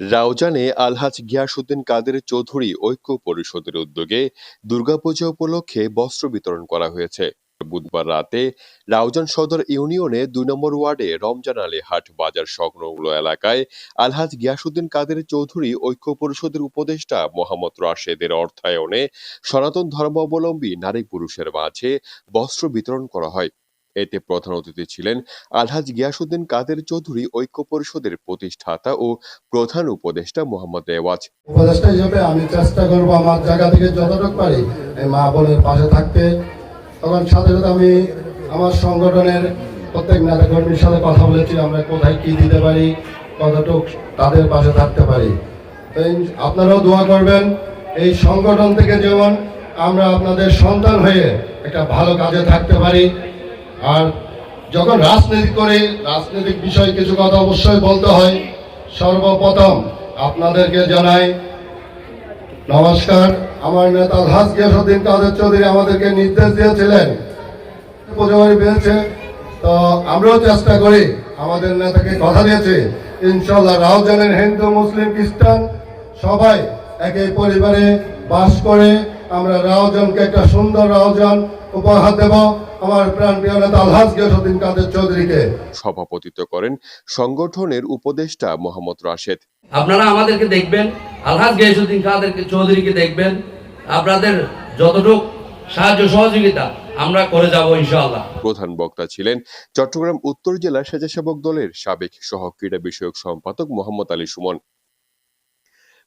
রাউজানে আলহাজ গিয়াসুদ্দিন কাদের চৌধুরী ঐক্য পরিষদের উদ্যোগে দুর্গাপূজা উপলক্ষে বস্ত্র বিতরণ করা হয়েছে। বুধবার রাতে রাউজান সদর ইউনিয়নে দুই নম্বর ওয়ার্ডে রমজান আলী হাট বাজার সংলগ্ন এলাকায় আলহাজ গিয়াসুদ্দিন কাদের চৌধুরী ঐক্য পরিষদের উপদেষ্টা মোহাম্মদ রাশেদের অর্থায়নে সনাতন ধর্মাবলম্বী নারী পুরুষের মাঝে বস্ত্র বিতরণ করা হয়। এতে প্রধান অতিথি ছিলেন আলহাজ গিয়াসুদ্দিন কাদের চৌধুরী ঐক্য পরিষদের প্রতিষ্ঠাতা ও প্রধান উপদেষ্টা মোহাম্মদ রেওয়াজ উপদেষ্টা হিসেবে আমি চেষ্টা করব আমার জায়গা থেকে যতটুকু পারি মা বোনের পাশে থাকতে। তখন সাথে সাথে আমি আমার সংগঠনের প্রত্যেক নেতা কর্মীর সাথে কথা বলেছি, আমরা কোথায় কি দিতে পারি, কতটুক তাদের পাশে থাকতে পারি। আপনারাও দোয়া করবেন, এই সংগঠন থেকে যেমন আমরা আপনাদের সন্তান হয়ে একটা ভালো কাজে থাকতে পারি আর যখন রাজনীতি করে, রাজনৈতিক বিষয়ে কিছু কথা অবশ্যই বলতে হয়। সর্বপ্রথম আপনাদেরকে জানাই, নমস্কার। আমার নেতা আলহাজ গিয়াসুদ্দিন কাদের চৌধুরী আমাদেরকে নির্দেশ দিয়েছিলেন। পেয়েছে তো আমরাও চেষ্টা করি, আমাদের নেতাকে কথা দিয়েছে। ইনশাল্লাহ রাউজানের হিন্দু, মুসলিম, খ্রিস্টান সবাই একই পরিবারে বাস করে আমরা রাউজানকে একটা সুন্দর রাউজান উপহার দেব। আমার প্রাণ প্রিয় নেতা আলহাজ গিয়াসুদ্দিন কাদের চৌধুরীকে। সভাপতিত্ব করেন সংগঠনের উপদেষ্টা মোহাম্মদ রাশেদ। আপনারা আমাদেরকে দেখবেন আলহাজ গিয়াসুদ্দিন কাদেরকে চৌধুরীকে দেখবেন। আপনাদের যতটুক সাহায্য সহযোগিতা আমরা করে যাব ইনশাআল্লাহ। প্রধান বক্তা ছিলেন চট্টগ্রাম উত্তর জেলা স্বেচ্ছাসেবক দলের সাবেক সহ ক্রীড়া বিষয়ক সম্পাদক মোহাম্মদ আলী সুমন।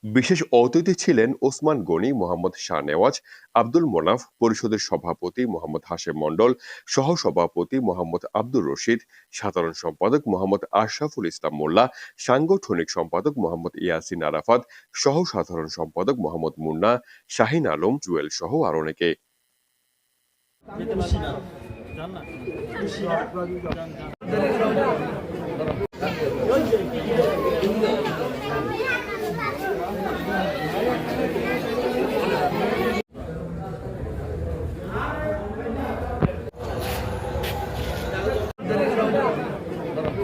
বিশেষ অতিথি ছিলেন ওসমান গনি, মোহাম্মদ শাহ নেওয়াজ আব্দুল মোনাফ পরিষদের সভাপতি মোহাম্মদ হাশেম মণ্ডল সহ সভাপতি মোহাম্মদ আব্দুর রশিদ, সাধারণ সম্পাদক মোহাম্মদ আশরাফুল ইসলাম মোল্লা, সাংগঠনিক সম্পাদক মোহাম্মদ ইয়াসিন আরাফাত সহ সাধারণ সম্পাদক মোহাম্মদ মুন্না, শাহিন আলম, জুয়েল সহ আর অনেকে। জান না